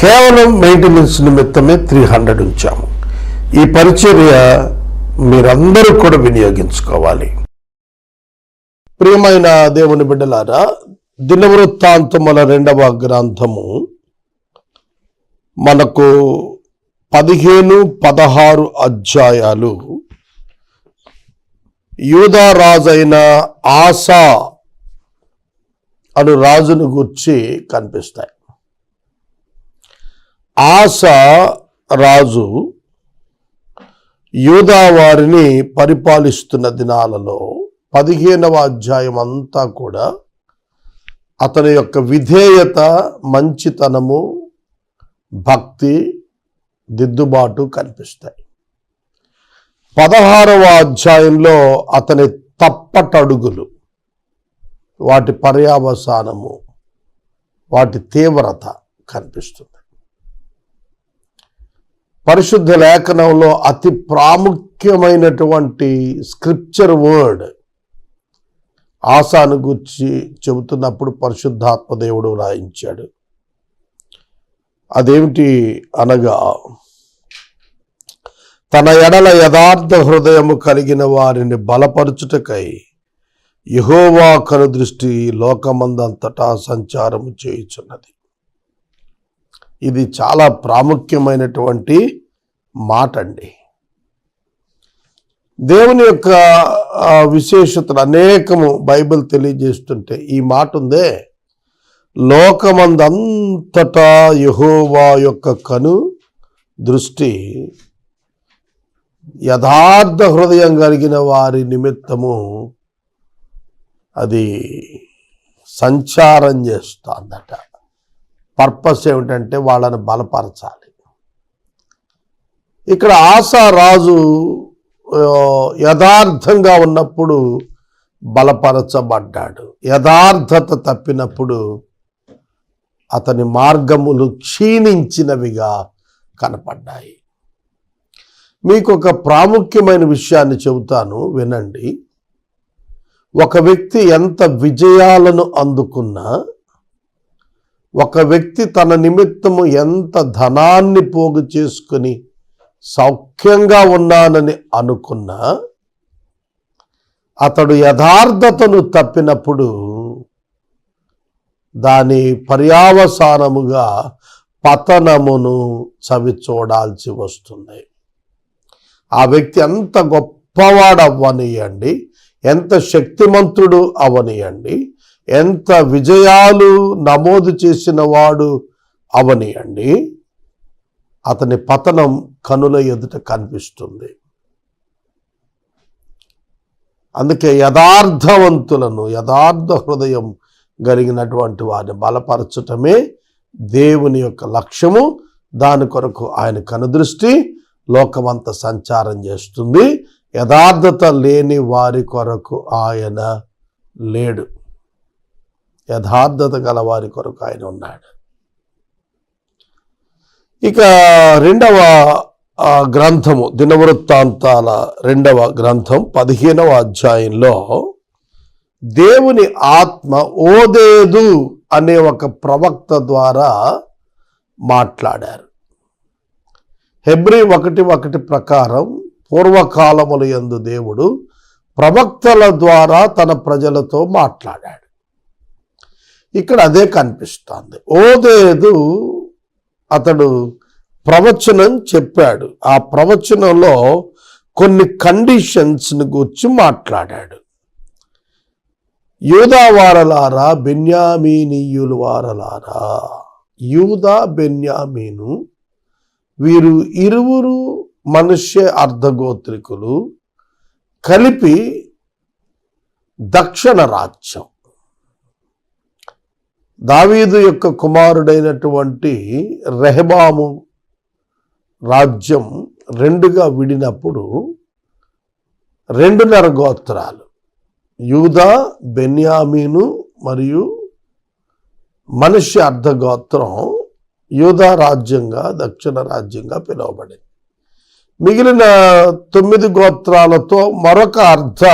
కేవలం మెయింటెనెన్స్ నిమిత్తమే three hundred ఉంచాము. ఈ పరిచర్య మీరందరూ కూడా వినియోగించుకోవాలి. ప్రియమైన దేవుని బిడ్డలారా దినవృత్తాంతముల రెండవ గ్రంథము మనకు పదిహేను పదహారు అధ్యాయాలు. యూదా ఆశా అను రాజును గుర్చి కనిపిస్తాయి. ఆస రాజు యూదావారిని పరిపాలిస్తున్న దినాలలో పదిహేనవ అధ్యాయం అంతా కూడా అతని యొక్క విధేయత మంచితనము భక్తి దిద్దుబాటు కనిపిస్తాయి. పదహారవ అధ్యాయంలో అతని తప్పటడుగులు వాటి పర్యావసానము వాటి తీవ్రత కనిపిస్తుంది. పరిశుద్ధ లేఖనంలో అతి ప్రాముఖ్యమైనటువంటి స్క్రిప్చర్ వర్డ్ ఆశాను గుర్చి చెబుతున్నప్పుడు పరిశుద్ధాత్మదేవుడు వ్రాయించాడు రాయించాడు. అదేమిటి అనగా తన ఎడల యథార్థ హృదయము కలిగిన వారిని బలపరచుటకై యహోవా కనుదృష్టి లోకమందంతటా సంచారము చేయుచున్నది. ఇది చాలా ప్రాముఖ్యమైనటువంటి మాట అండి దేవుని యొక్క విశేషతలు అనేకము బైబిల్ తెలియజేస్తుంటే ఈ మాట ఉందే లోకమందంతటా యహోవా యొక్క కను దృష్టి యథార్థ హృదయం కలిగిన వారి నిమిత్తము అది సంచారం చేస్తుందట. పర్పస్ ఏమిటంటే వాళ్ళని బలపరచాలి. ఇక్కడ ఆశా రాజు యథార్థంగా ఉన్నప్పుడు బలపరచబడ్డాడు. యథార్థత తప్పినప్పుడు అతని మార్గములు క్షీణించినవిగా కనపడ్డాయి. మీకు ఒక ప్రాముఖ్యమైన విషయాన్ని చెబుతాను వినండి. ఒక వ్యక్తి ఎంత విజయాలను అందుకున్నా ఒక వ్యక్తి తన నిమిత్తము ఎంత ధనాన్ని పోగు చేసుకుని సౌఖ్యంగా ఉన్నానని అనుకున్న అతడు యథార్థతను తప్పినప్పుడు దాని పర్యావసానముగా పతనమును చవి చూడాల్సి వస్తుంది. ఆ వ్యక్తి ఎంత గొప్పవాడు అవ్వనియండి ఎంత శక్తిమంతుడు అవనియండి ఎంత విజయాలు నమోదు చేసిన వాడు అవనియండి. అతని పతనం కనుల ఎదుట కనిపిస్తుంది. అందుకే యథార్థవంతులను యథార్థ హృదయం కలిగినటువంటి వారిని బలపరచటమే దేవుని యొక్క లక్ష్యము. దాని కొరకు ఆయన కనుదృష్టి లోకమంత సంచారం చేస్తుంది. యథార్థత లేని వారి కొరకు ఆయన లేడు. యథార్థత గల వారి కొరకు ఆయన ఉన్నాడు. ఇక రెండవ గ్రంథము దినవృత్తాంతాల రెండవ గ్రంథం పదిహేనవ అధ్యాయంలో దేవుని ఆత్మ ఓదేదు అనే ఒక ప్రవక్త ద్వారా మాట్లాడారు. హెబ్రి ఒకటి ఒకటి ప్రకారం పూర్వకాలముల యందు దేవుడు ప్రవక్తల ద్వారా తన ప్రజలతో మాట్లాడాడు. ఇక్కడ అదే కనిపిస్తోంది. ఓదేదు అతడు ప్రవచనం చెప్పాడు. ఆ ప్రవచనంలో కొన్ని కండిషన్స్ని గురించి మాట్లాడాడు. యూదా వారలారా బెన్యామీనీయులు వారలారా? యూదా బెన్యామీను వీరు ఇరువురు మనుష్య అర్ధగోత్రికులు కలిపి దక్షిణ రాజ్యం. దావీదు యొక్క కుమారుడైనటువంటి రెహబాము రాజ్యం రెండుగా విడినప్పుడు రెండున్నర గోత్రాలు. యూదా బెన్యామీను మరియు మనిషి అర్ధగోత్రం యూదా రాజ్యంగా దక్షిణ రాజ్యంగా పిలువబడింది. మిగిలిన తొమ్మిది గోత్రాలతో మరొక అర్ధ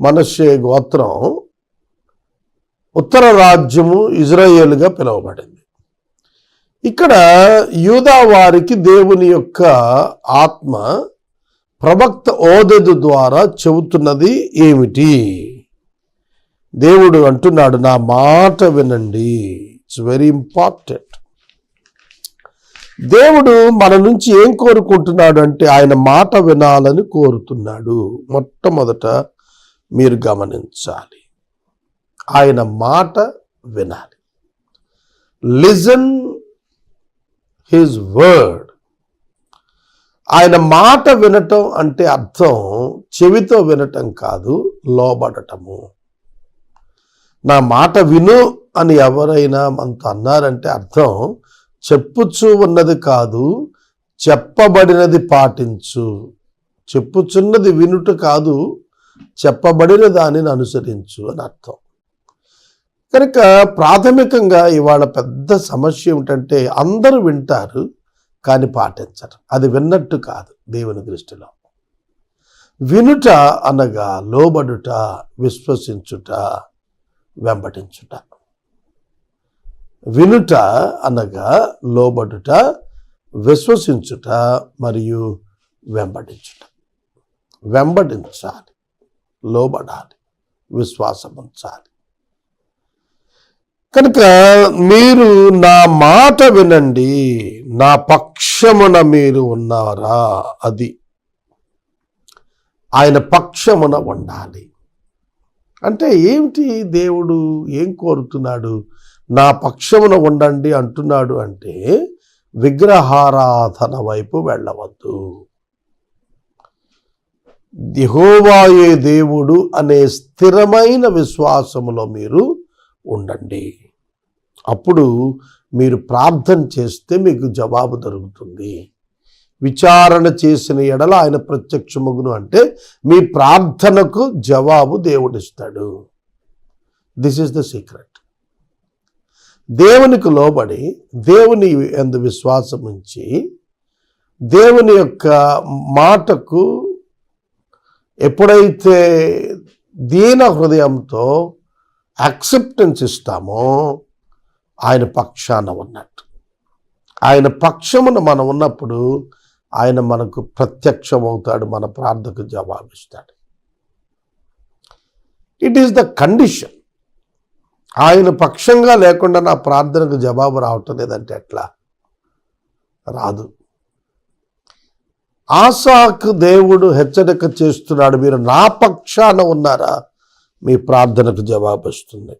మనుష్య గోత్రం ఉత్తర రాజ్యము ఇజ్రాయేల్గా పిలువబడింది. ఇక్కడ యూదా వారికి దేవుని యొక్క ఆత్మ ప్రవక్త ఓదెదు ద్వారా చెబుతున్నది ఏమిటి? దేవుడు అంటున్నాడు నా మాట వినండి. ఇట్స్ వెరీ ఇంపార్టెంట్ దేవుడు మన నుంచి ఏం కోరుకుంటున్నాడు అంటే ఆయన మాట వినాలని కోరుతున్నాడు. మొట్టమొదట మీరు గమనించాలి. ఆయన మాట వినాలి. లిజన్ హిజ్ వర్డ్ ఆయన మాట వినటం అంటే అర్థం చెవితో వినటం కాదు లోబడటము. నా మాట విను అని ఎవరైనా మనతో అన్నారంటే అర్థం చెప్పుచ్చు ఉన్నది కాదు చెప్పబడినది పాటించు. చెప్పుచున్నది వినుట కాదు చెప్పబడిన దానిని అనుసరించు అని అర్థం. కనుక ప్రాథమికంగా ఇవాళ పెద్ద సమస్య ఏమిటంటే అందరూ వింటారు కానీ పాటించరు. అది విన్నట్టు కాదు దేవుని దృష్టిలో. వినుట అనగా లోబడుట విశ్వసించుట వెంబడించుట. వినుట అనగా లోబడుట విశ్వసించుట మరియు వెంబడించుట. వెంబడించాలి లోబడాలి విశ్వాసం ఉంచాలి కనుక మీరు నా మాట వినండి. నా పక్షమున మీరు ఉన్నారా? అది. ఆయన పక్షమున ఉండాలి. అంటే ఏమిటి దేవుడు ఏం కోరుతున్నాడు? నా పక్షమున ఉండండి అంటున్నాడు అంటే విగ్రహారాధన వైపు వెళ్ళవద్దు. దిహోవాయే దేవుడు అనే స్థిరమైన విశ్వాసములో మీరు ఉండండి. అప్పుడు మీరు ప్రార్థన చేస్తే మీకు జవాబు దొరుకుతుంది. విచారణ చేసిన ఎడల ఆయన ప్రత్యక్షమగును అంటే మీ ప్రార్థనకు జవాబు దేవుడిస్తాడు. దిస్ ఈస్ ద సీక్రెట్ దేవునికి లోబడి దేవుని ఎందు విశ్వాసం ఉంచి దేవుని యొక్క మాటకు ఎప్పుడైతే దీన హృదయంతో యాక్సెప్టెన్స్ ఇస్తామో ఆయన పక్షాన ఉన్నట్టు. ఆయన పక్షమున మనం ఉన్నప్పుడు ఆయన మనకు ప్రత్యక్షమవుతాడు మన ప్రార్థనకు జవాబిస్తాడు ఇట్ ఈస్ ద కండిషన్ ఆయన పక్షంగా లేకుండా నా ప్రార్థనకు జవాబు రావటం లేదంటే ఎట్లా? రాదు. ఆశాకు దేవుడు హెచ్చరిక చేస్తున్నాడు మీరు నా పక్షాన ఉన్నారా? మీ ప్రార్థనకు జవాబు వస్తుంది.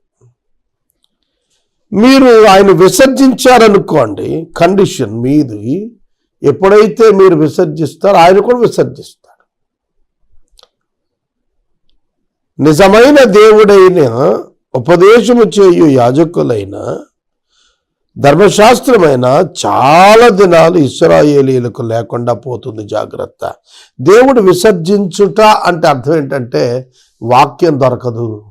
మీరు ఆయన విసర్జించారనుకోండి కండిషన్ మీది. ఎప్పుడైతే మీరు విసర్జిస్తారో ఆయన కూడా విసర్జిస్తాడు నిజమైన దేవుడైన ఉపదేశము చేయు యాజకులైన ధర్మశాస్త్రమైన చాలా దినాలు ఇస్రాయేలీలకు లేకుండా పోతుంది జాగ్రత్త. దేవుడు విసర్జించుట అంటే అర్థం ఏంటంటే వాక్యం దొరకదు.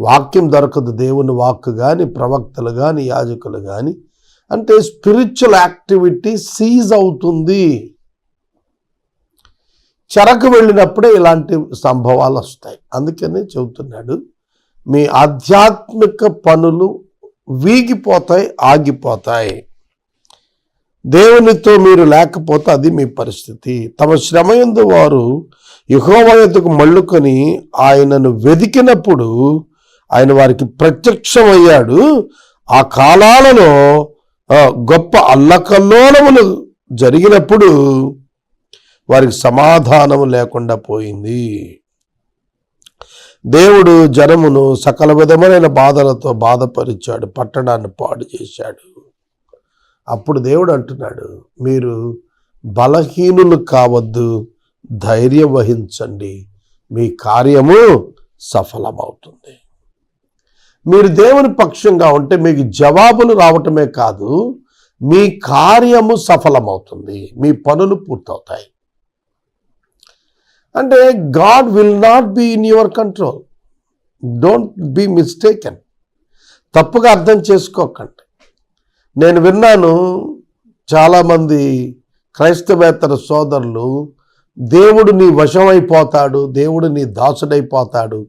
వాక్యం దొరకదు దేవుని వాక్కు కానీ ప్రవక్తలు కానీ యాజకులు కానీ అంటే స్పిరిచువల్ యాక్టివిటీ సీజ్ అవుతుంది. చెరకు వెళ్ళినప్పుడే ఇలాంటి సంభవాలు వస్తాయి. అందుకనే చెబుతున్నాడు మీ ఆధ్యాత్మిక పనులు వీగిపోతాయి ఆగిపోతాయి. దేవునితో మీరు లేకపోతే అది మీ పరిస్థితి. తమ శ్రమ ఎందు వారు యుహోవయతకు మళ్ళుకొని ఆయనను వెదికినప్పుడు ఆయన వారికి ప్రత్యక్షమయ్యాడు. ఆ కాలాలలో గొప్ప అల్లకల్లోలములు జరిగినప్పుడు వారికి సమాధానం లేకుండా పోయింది. దేవుడు జనమును సకల విధమైన బాధలతో బాధపరిచాడు పట్టణాన్ని పాడు చేశాడు. అప్పుడు దేవుడు అంటున్నాడు మీరు బలహీనులు కావద్దు ధైర్యం వహించండి మీ కార్యము సఫలమవుతుంది. మీరు దేవుని పక్షంగా ఉంటే మీకు జవాబులు రావటమే కాదు మీ కార్యము సఫలమవుతుంది. మీ పనులు పూర్తవుతాయి. అంటే God will not be in your control. Don't be mistaken తప్పుగా అర్థం చేసుకోకండి. నేను విన్నాను చాలామంది క్రైస్తవేతర సోదరులు దేవుడు నీ వశమైపోతాడు దేవుడు నీ దాసుడైపోతాడు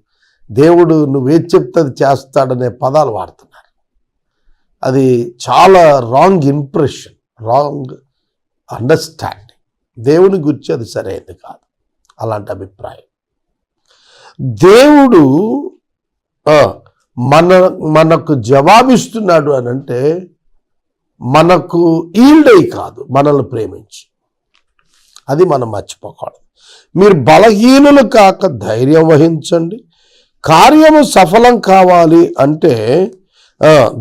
దేవుడు నువ్వేది చెప్తే అది చేస్తాడనే పదాలు వాడుతున్నారు. అది చాలా రాంగ్ ఇంప్రెషన్ రాంగ్ అండర్స్టాండింగ్ దేవుని గురించి అది సరైనది కాదు. అలాంటి అభిప్రాయం. దేవుడు మన మనకు జవాబిస్తున్నాడు అని అంటే మనకు ఈల్డై కాదు మనల్ని ప్రేమించి. అది మనం మర్చిపోకూడదు. మీరు బలహీనులు కాక ధైర్యం వహించండి. కార్యము సఫలం కావాలి అంటే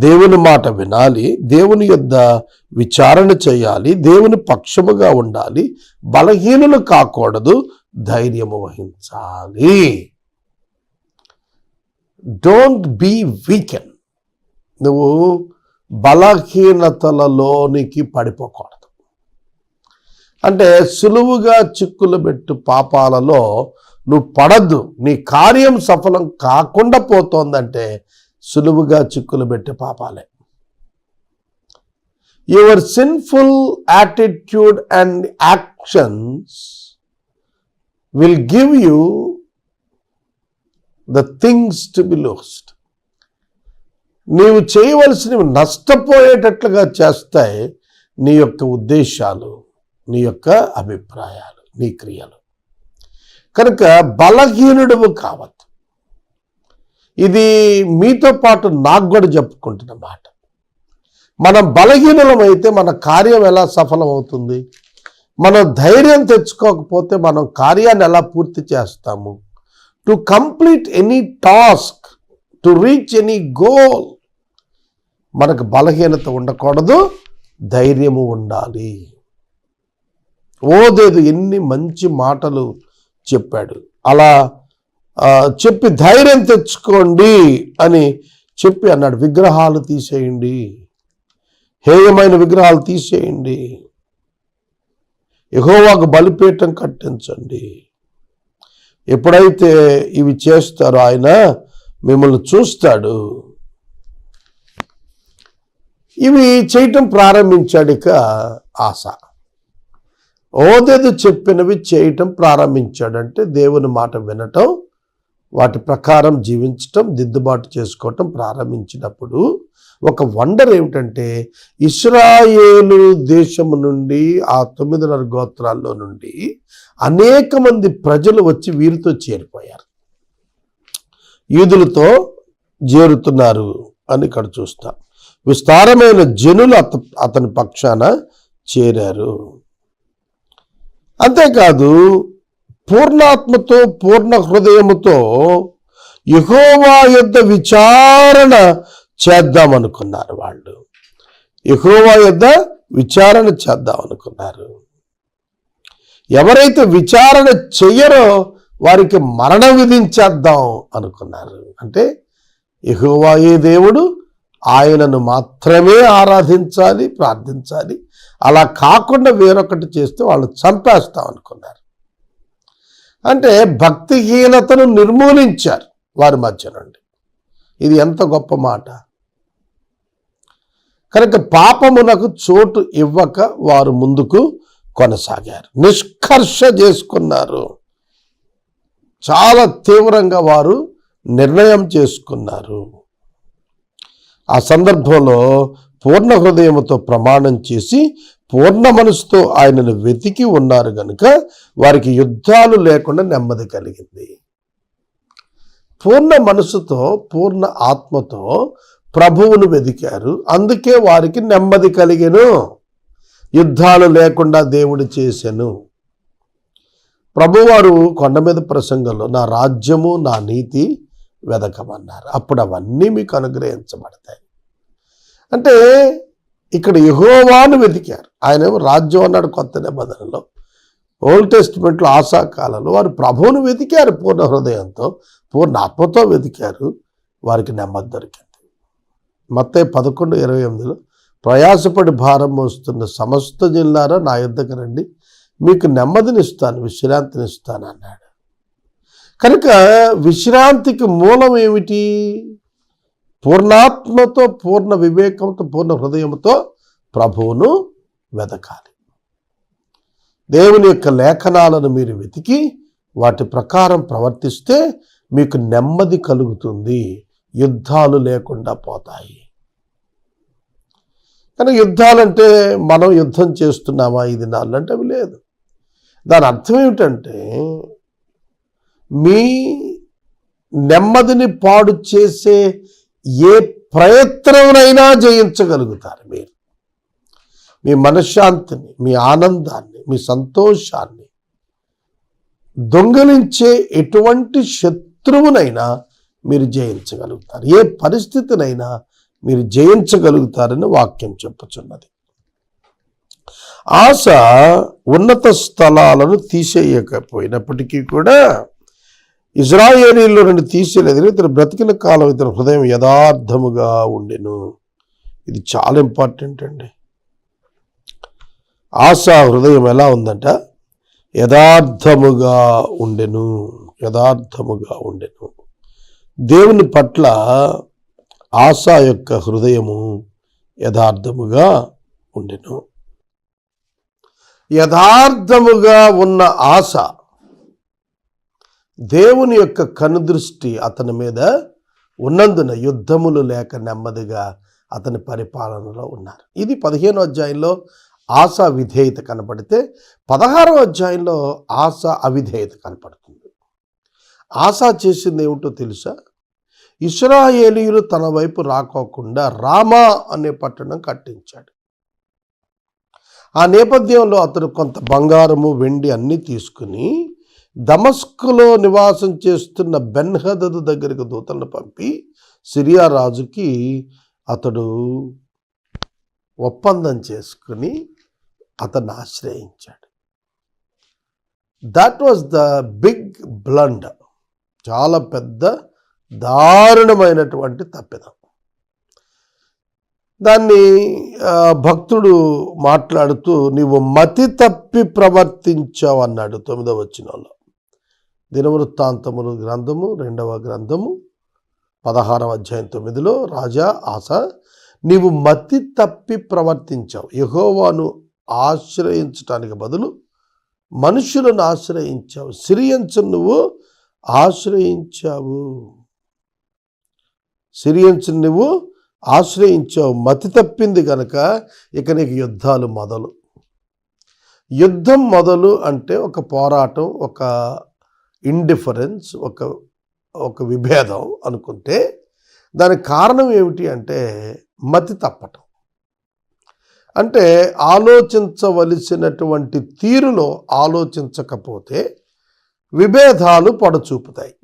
దేవుని మాట వినాలి దేవుని యొద్ద విచారణ చేయాలి దేవుని పక్షముగా ఉండాలి బలహీనులు కాకూడదు ధైర్యము వహించాలి. డోంట్ బీ వీకెన్ నువ్వు బలహీనతలలోనికి పడిపోకూడదు. అంటే సులువుగా చిక్కులు పెట్టు పాపాలలో నువ్వు పడద్దు. నీ కార్యం సఫలం కాకుండా పోతోందంటే సులువుగా చిక్కులు పెట్టే పాపాలే. Your sinful attitude and actions will give you the things to be lost నీవు చేయవలసినవి నష్టపోయేటట్లుగా చేస్తాయి నీ యొక్క ఉద్దేశాలు నీ యొక్క అభిప్రాయాలు నీ క్రియలు. కనుక బలహీనుడము కావద్దు. ఇది మీతో పాటు నాకు కూడా చెప్పుకుంటున్న మాట. మనం బలహీనులమైతే మన కార్యం ఎలా సఫలం అవుతుంది మనం ధైర్యం తెచ్చుకోకపోతే మనం కార్యాన్ని ఎలా పూర్తి చేస్తాము? To complete any task to reach any goal మనకు బలహీనత ఉండకూడదు ధైర్యము ఉండాలి. ఓదేదు ఎన్ని మంచి మాటలు చెప్పాడు. అలా చెప్పి ధైర్యం తెచ్చుకోండి అని చెప్పి అన్నాడు. విగ్రహాలు తీసేయండి. హేయమైన విగ్రహాలు తీసేయండి. ఎగోవాకు బలిపీఠం కట్టించండి. ఎప్పుడైతే ఇవి చేస్తారో ఆయన మిమ్మల్ని చూస్తాడు. ఇవి చేయటం ప్రారంభించాడు ఇక ఆశ ఓదేదు చెప్పినవి చేయటం ప్రారంభించాడంటే దేవుని మాట వినటం వాటి ప్రకారం జీవించటం దిద్దుబాటు చేసుకోవటం ప్రారంభించినప్పుడు ఒక వండర్ ఏమిటంటే ఇస్రాయేలు దేశము నుండి ఆ తొమ్మిదిన్నర గోత్రాల్లో నుండి అనేక మంది ప్రజలు వచ్చి వీరితో చేరిపోయారు. యూదులతో చేరుతున్నారు అని ఇక్కడ చూస్తాం. విస్తారమైన జనులు అత అతని పక్షాన చేరారు. అంతేకాదు పూర్ణాత్మతో పూర్ణ హృదయముతో యహోవా యొద్ద విచారణ చేద్దామనుకున్నారు వాళ్ళు. యహోవా యొద్ద విచారణ చేద్దాం అనుకున్నారు ఎవరైతే విచారణ చెయ్యరో వారికి మరణం విధించేద్దాం అనుకున్నారు. అంటే యెహోవాయే దేవుడు ఆయనను మాత్రమే ఆరాధించాలి ప్రార్థించాలి. అలా కాకుండా వేరొకటి చేస్తే వాళ్ళు చంపేస్తాం అనుకున్నారు. అంటే భక్తిహీనతను నిర్మూలించారు వారి మధ్య నుండి. ఇది ఎంత గొప్ప మాట. కనుక పాపమునకు చోటు ఇవ్వక వారు ముందుకు కొనసాగారు. నిష్కర్ష చేసుకున్నారు. చాలా తీవ్రంగా వారు నిర్ణయం చేసుకున్నారు. ఆ సందర్భంలో పూర్ణ హృదయంతో ప్రమాణం చేసి పూర్ణ మనసుతో ఆయనను వెతికి ఉన్నారు గనుక వారికి యుద్ధాలు లేకుండా నెమ్మది కలిగింది. పూర్ణ మనసుతో పూర్ణ ఆత్మతో ప్రభువును వెతికారు. అందుకే వారికి నెమ్మది కలిగెను. యుద్ధాలు లేకుండా దేవుడు చేశాను ప్రభువారు కొండ మీద ప్రసంగంలో నా రాజ్యము నా నీతి వెదకమన్నారు. అప్పుడు అవన్నీ మీకు అనుగ్రహించబడతాయి. అంటే ఇక్కడ యహోవాను వెతికారు. ఆయన రాజ్యం అన్నాడు కొత్త నిబంధనలో. ఓల్డ్ టెస్ట్మెంట్లో ఆశాకాలంలో వారు ప్రభువును వెతికారు పూర్ణ హృదయంతో పూర్ణ ఆత్మతో వెతికారు. వారికి నెమ్మది దొరికింది. మొత్తం పదకొండు ఇరవై ఎనిమిదిలో ప్రయాసపడి భారం మోస్తున్న సమస్త జిల్లారా నా యుద్ధకు రండి. మీకు నెమ్మదినిస్తాను విశ్రాంతినిస్తాను అన్నాడు. కనుక విశ్రాంతికి మూలం ఏమిటి? పూర్ణాత్మతో పూర్ణ వివేకంతో పూర్ణ హృదయంతో ప్రభువును వెతకాలి దేవుని యొక్క లేఖనాలను మీరు వెతికి వాటి ప్రకారం ప్రవర్తిస్తే మీకు నెమ్మది కలుగుతుంది. యుద్ధాలు లేకుండా పోతాయి. కానీ యుద్ధాలంటే మనం యుద్ధం చేస్తున్నామా? ఇది దినాల్లో అంటే అవి లేదు. దాని అర్థం ఏమిటంటే మీ నెమ్మదిని పాడు చేసే ఏ ప్రయత్నంనైనా జయించగలుగుతారు మీరు. మీ మనశ్శాంతిని మీ ఆనందాన్ని మీ సంతోషాన్ని దొంగలించే ఎటువంటి శత్రువునైనా మీరు జయించగలుగుతారు. ఏ పరిస్థితినైనా మీరు జయించగలుగుతారని వాక్యం చెప్పుచున్నది. ఆశ ఉన్నత స్థలాలను తీసేయకపోయినప్పటికీ కూడా ఇజ్రాయేలీలో నుండి తీసేయలేదు ఇతను బ్రతికిన కాలం ఇతని హృదయం యథార్థముగా ఉండెను. ఇది చాలా ఇంపార్టెంట్ అండి. ఆశ హృదయం ఎలా ఉందంట? యథార్థముగా ఉండెను. యథార్థముగా ఉండెను. దేవుని పట్ల ఆశ యొక్క హృదయము యథార్థముగా ఉండెను. యథార్థముగా ఉన్న ఆశ దేవుని యొక్క కనుదృష్టి అతని మీద ఉన్నందున యుద్ధములు లేక నెమ్మదిగా అతని పరిపాలనలో ఉన్నారు. ఇది పదిహేనో అధ్యాయంలో ఆశ విధేయత కనపడితే పదహారో అధ్యాయంలో ఆశ అవిధేయత కనపడుతుంది. ఆశ చేసింది ఏమిటో తెలుసా? ఇస్రాయేలీలు తన వైపు రాకోకుండా రామా అనే పట్టణం కట్టించాడు. ఆ నేపథ్యంలో అతడు కొంత బంగారము వెండి అన్నీ తీసుకుని దమస్కులో నివాసం చేస్తున్న బెన్హదదు దగ్గరికి దూతలను పంపి సిరియా రాజుకి అతడు ఒప్పందం చేసుకుని అతన్ని ఆశ్రయించాడు. That was the big blunder చాలా పెద్ద దారుణమైనటువంటి తప్పిదం. దాన్ని భక్తుడు మాట్లాడుతూ నీవు మతి తప్పి ప్రవర్తించావు అన్నాడు తొమ్మిదవ వచ్చినలో దినవృత్తాంతములు గ్రంథము రెండవ గ్రంథము పదహారవ అధ్యాయం తొమ్మిదిలో రాజా ఆశ నీవు మతి తప్పి ప్రవర్తించావు. యహోవాను ఆశ్రయించటానికి బదులు మనుషులను ఆశ్రయించావు. సిరియన్స్ నువ్వు ఆశ్రయించావు. సిరియన్స్ నువ్వు ఆశ్రయించావు. మతి తప్పింది కనుక ఇక నీకు యుద్ధాలు మొదలు. యుద్ధం మొదలు అంటే ఒక పోరాటం ఒక ఇండిఫరెన్స్ ఒక ఒక విభేదం అనుకుంటే దానికి కారణం ఏమిటి అంటే మతి తప్పటం. అంటే ఆలోచించవలసినటువంటి తీరులో ఆలోచించకపోతే విభేదాలు పొడచూపుతాయి.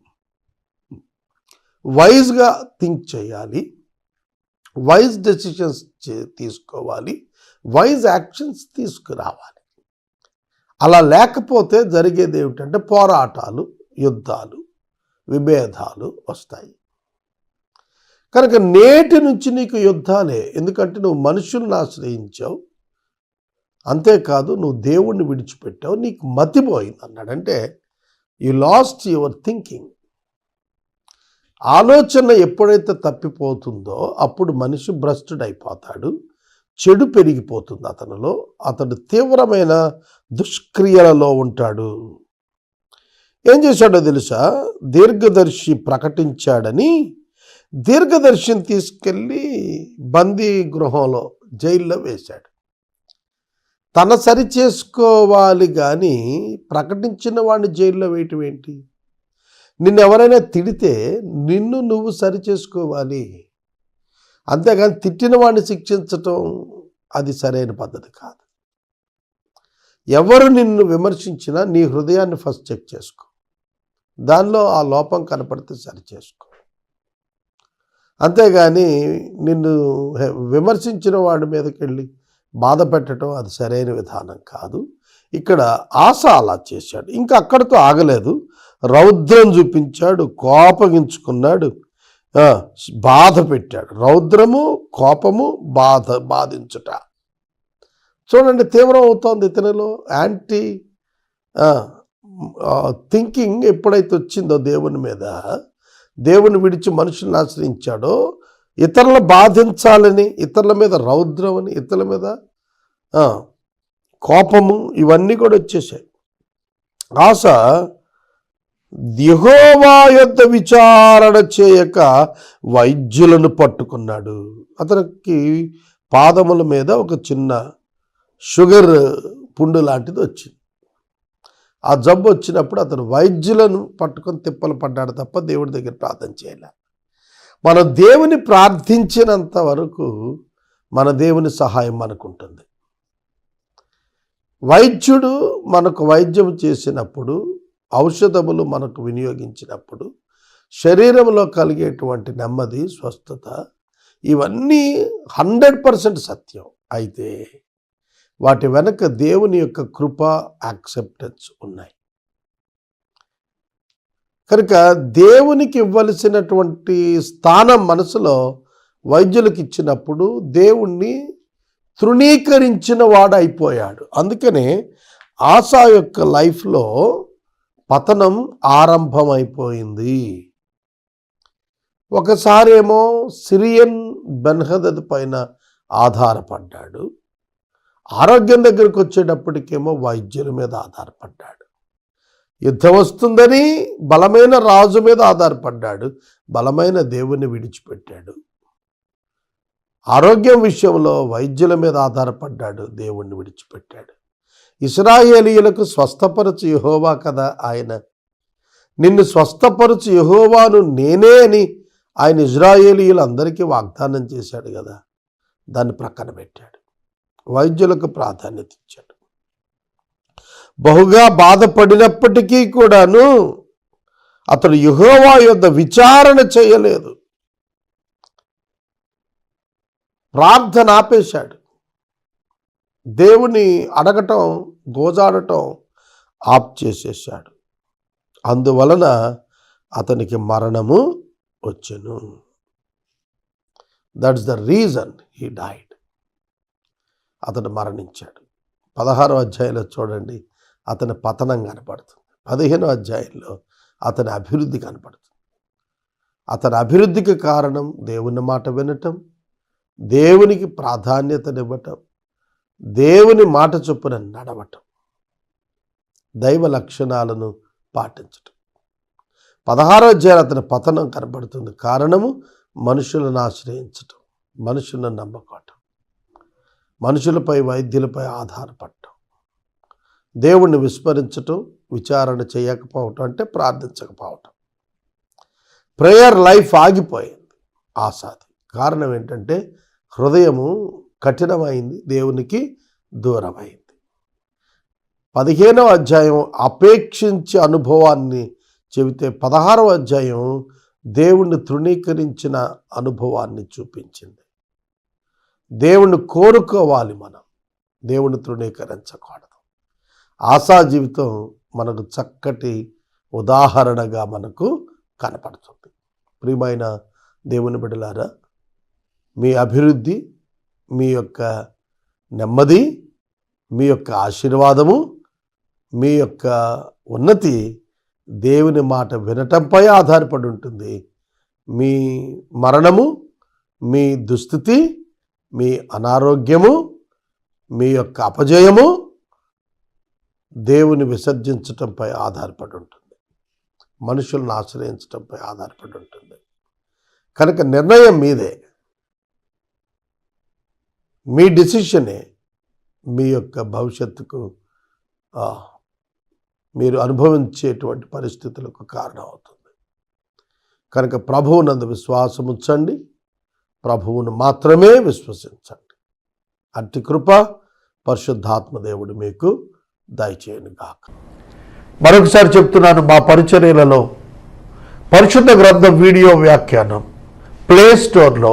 వైజ్గా థింక్ చేయాలి. వైజ్ డెసిషన్స్ తీసుకోవాలి. వైజ్ యాక్షన్స్ తీసుకురావాలి. అలా లేకపోతే జరిగేది ఏమిటంటే పోరాటాలు యుద్ధాలు విభేదాలు వస్తాయి. కనుక నేటి నుంచి నీకు యుద్ధాలే ఎందుకంటే నువ్వు మనుషుల్ని ఆశ్రయించావు. అంతేకాదు నువ్వు దేవుణ్ణి విడిచిపెట్టావు నీకు మతిపోయింది అన్నాడంటే యు లాస్ట్ యువర్ థింకింగ్ ఆలోచన ఎప్పుడైతే తప్పిపోతుందో అప్పుడు మనిషి భ్రష్టుడైపోతాడు. అయిపోతాడు చెడు పెరిగిపోతుంది అతనిలో. అతడు తీవ్రమైన దుష్క్రియలలో ఉంటాడు. ఏం చేశాడో తెలుసా? దీర్ఘదర్శి ప్రకటించాడని దీర్ఘదర్శిని తీసుకెళ్ళి బందీ గృహంలో జైల్లో వేశాడు. తన సరి చేసుకోవాలి కానీ ప్రకటించిన వాడిని జైల్లో వేయటం ఏంటి? నిన్ను ఎవరైనా తిడితే నిన్ను నువ్వు సరి చేసుకోవాలి అంతేగాని తిట్టిన వాడిని శిక్షించటం అది సరైన పద్ధతి కాదు. ఎవరు నిన్ను విమర్శించినా నీ హృదయాన్ని ఫస్ట్ చెక్ చేసుకో. దానిలో ఆ లోపం కనపడితే సరి చేసుకో. అంతేగాని నిన్ను విమర్శించిన వాడి మీదకి వెళ్ళి బాధ పెట్టడం అది సరైన విధానం కాదు. ఇక్కడ ఆశ అలా చేశాడు. ఇంకా అక్కడితో ఆగలేదు. రౌద్రం చూపించాడు కోపగించుకున్నాడు. బాధ పెట్టాడు. రౌద్రము కోపము బాధ బాధించుట. చూడండి తీవ్రం అవుతోంది ఇతనిలో. యాంటీ థింకింగ్ ఎప్పుడైతే వచ్చిందో దేవుని మీద దేవుని విడిచి మనుషుల్ని ఆశ్రయించాడో ఇతరులు బాధించాలని ఇతరుల మీద రౌద్రం అని ఇతరుల మీద కోపము ఇవన్నీ కూడా వచ్చేసాయి. ఆశ దిహోవా యొద్ద విచారణ చేయక వైద్యులను పట్టుకున్నాడు. అతనికి పాదముల మీద ఒక చిన్న షుగర్ పుండు లాంటిది వచ్చింది. ఆ జబ్బు వచ్చినప్పుడు అతను వైద్యులను పట్టుకొని తిప్పలు పడ్డాడు తప్ప దేవుడి దగ్గర ప్రార్థన చేయలే. మనం దేవుని ప్రార్థించినంత వరకు మన దేవుని సహాయం మనకుంటుంది. వైద్యుడు మనకు వైద్యం చేసినప్పుడు ఔషధములు మనకు వినియోగించినప్పుడు శరీరంలో కలిగేటువంటి నెమ్మది స్వస్థత ఇవన్నీ హండ్రెడ్ పర్సెంట్ సత్యం. అయితే వాటి వెనక దేవుని యొక్క కృప యాక్సెప్టెన్స్ ఉన్నాయి. కనుక దేవునికి ఇవ్వలసినటువంటి స్థానం మనసులో వైద్యులకు ఇచ్చినప్పుడు దేవుణ్ణి తృణీకరించిన వాడు అయిపోయాడు అందుకనే ఆశా యొక్క లైఫ్లో పతనం ఆరంభమైపోయింది. ఒకసారేమో సిరియన్ బెన్హదద్ పైన ఆధారపడ్డాడు. ఆరోగ్యం దగ్గరికి వచ్చేటప్పటికేమో వైద్యుల మీద ఆధారపడ్డాడు. యుద్ధం వస్తుందని బలమైన రాజు మీద ఆధారపడ్డాడు. బలమైన దేవుని విడిచిపెట్టాడు. ఆరోగ్యం విషయంలో వైద్యుల మీద ఆధారపడ్డాడు. దేవుణ్ణి విడిచిపెట్టాడు. ఇస్రాయేలీయులకు స్వస్థపరచు యహోవా కదా ఆయన. నిన్ను స్వస్థపరచు యహోవాను నేనే అని ఆయన ఇజ్రాయేలీయులందరికీ వాగ్దానం చేశాడు కదా. దాన్ని ప్రక్కన పెట్టాడు. వైద్యులకు ప్రాధాన్యత ఇచ్చాడు. బహుగా బాధపడినప్పటికీ కూడాను అతడు యుహోవా యొద్ద విచారణ చేయలేదు. ప్రార్థన ఆపేశాడు. దేవుని అడగటం గోజాడటం ఆప్ చేసేసాడు అందువలన అతనికి మరణము వచ్చెను. That's the reason he died అతడు మరణించాడు. పదహారో అధ్యాయంలో చూడండి అతని పతనం కనపడుతుంది. పదిహేనో అధ్యాయంలో అతని అభివృద్ధి కనపడుతుంది. అతని అభివృద్ధికి కారణం దేవుని మాట వినటం దేవునికి ప్రాధాన్యతనివ్వటం దేవుని మాట చొప్పున నడవటం. దైవ లక్షణాలను పాటించటం. పదహారో అధ్యాయం అతని పతనం కనబడుతుంది. కారణము మనుషులను ఆశ్రయించటం. మనుషులను నమ్మకోవటం. మనుషులపై వైద్యులపై ఆధారపడటం. దేవుణ్ణి విస్మరించటం విచారణ చేయకపోవటం అంటే ప్రార్థించకపోవటం. ప్రేయర్ లైఫ్ ఆగిపోయింది. ఆసాది. కారణం ఏంటంటే హృదయము కఠినమైంది దేవునికి దూరమైంది. పదిహేనవ అధ్యాయం అపేక్షించే అనుభవాన్ని చెబితే పదహారవ అధ్యాయం దేవుణ్ణి తృణీకరించిన అనుభవాన్ని చూపించింది. దేవుణ్ణి కోరుకోవాలి మనం దేవుణ్ణి తృణీకరించకూడదు. ఆశా జీవితం మనకు చక్కటి ఉదాహరణగా మనకు కనపడుతుంది. ప్రియమైన దేవుని బిడ్డలారా మీ అభివృద్ధి మీ యొక్క నెమ్మది మీ యొక్క ఆశీర్వాదము మీ యొక్క ఉన్నతి దేవుని మాట వినటంపై ఆధారపడి ఉంటుంది. మీ మరణము మీ దుస్థితి మీ అనారోగ్యము మీ యొక్క అపజయము దేవుని విసర్జించటంపై ఆధారపడి ఉంటుంది. మనుషులను ఆశ్రయించటంపై ఆధారపడి ఉంటుంది. కనుక నిర్ణయం మీదే. మీ డిసిషనే మీ యొక్క భవిష్యత్తుకు మీరు అనుభవించేటువంటి పరిస్థితులకు కారణం అవుతుంది కనుక ప్రభువునందు విశ్వాసం ఉంచండి. ప్రభువును మాత్రమే విశ్వసించండి. అట్టి కృప పరిశుద్ధాత్మదేవుడు మీకు దయచేయను గాక. మరొకసారి చెప్తున్నాను మా పరిచర్యలలో పరిశుద్ధ గ్రంథం వీడియో వ్యాఖ్యానం ప్లే స్టోర్లో